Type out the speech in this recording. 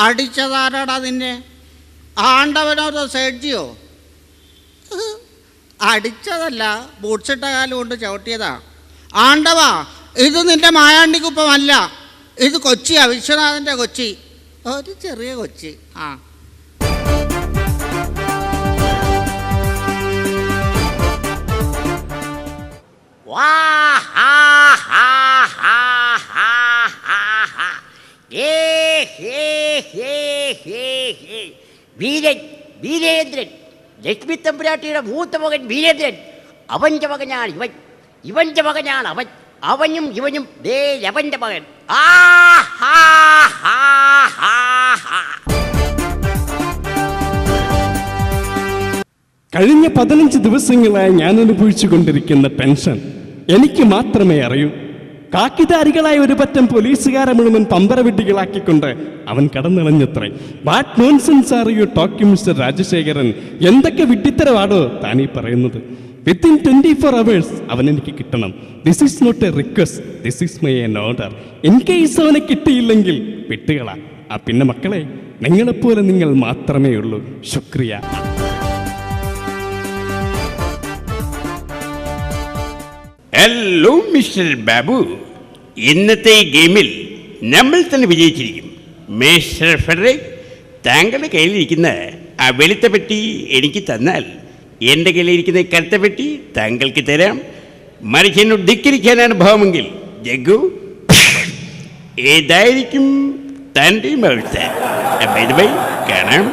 അടിച്ചതാരാടാ നിന്നെ? ആണ്ടവനോ സേഡ്ജിയോ അടിച്ചതല്ല ബൂട്ട്സിട്ട കാലം കൊണ്ട് ചവിട്ടിയതാ. ആണ്ടവാ ഇത് നിന്റെ മായാണ്ടിക്കുപ്പമല്ല. ഇത് കൊച്ചിയാ വിശ്വനാഥന്റെ കൊച്ചി. ഒരു ചെറിയ കൊച്ചി. ആ. വാ ഹാ ഹാ ഹാ ഹാ ഹാ. ഏ ഹേ. ഹേ ഹേ ഹേ. വീരൻ വീരേന്ദ്രൻ. ലക്ഷ്മി തമ്പുരാട്ടിയുടെ മൂത്ത മകൻ വീരേന്ദ്രൻ. അവന്റെ മകനാണ് ഇവൻ. ഇവന്റെ മകനാണ് അവൻ. അവനും ഇവനും ദേ അവന്റെ മകൻ. ആ കഴിഞ്ഞ പതിനഞ്ച് ദിവസങ്ങളായി ഞാൻ അനുഭവിച്ചു കൊണ്ടിരിക്കുന്ന ടെൻഷൻ എനിക്ക് മാത്രമേ അറിയൂ. കാക്കിധാരികളായ ഒരു പറ്റം പോലീസുകാരെ മുഴുവൻ പമ്പരവിട്ടികളാക്കിക്കൊണ്ട് അവൻ കടന്നിളഞ്ഞത്രേ. What nonsense are you talking mister Rajasekharan? എന്തൊക്കെ വിഡ്ഢിത്തരവാടോ താനീ പറയുന്നത്? വിത്തിൻ ട്വന്റി ഫോർ അവേഴ്സ് അവൻ എനിക്ക് കിട്ടണം. This is not a request this is my an order in case അവനെ കിട്ടിയില്ലെങ്കിൽ വിട്ടുകളാ ആ പിന്നെ മക്കളെ നിങ്ങളെപ്പോലെ നിങ്ങൾ മാത്രമേ ഉള്ളൂ. ശുക്രിയ. ഹലോ മിസ്റ്റർ ബാബു ഇന്നത്തെ ഈ ഗെയിമിൽ നമ്മൾ തന്നെ വിജയിച്ചിരിക്കും. മിസ്റ്റർ ഫെഡറിക് താങ്കളുടെ കയ്യിലിരിക്കുന്ന ആ വെളുത്ത പെട്ടി എനിക്ക് തന്നാൽ എന്റെ കയ്യിലിരിക്കുന്ന കറുത്ത പെട്ടി താങ്കൾക്ക് തരാം. മറിച്ച് എന്നോട് ധിക്കരിക്കാനാണ് ഭാവമെങ്കിൽ ജഗു ഏതായിരിക്കും തന്റെയും അവസ്ഥ കാണാം.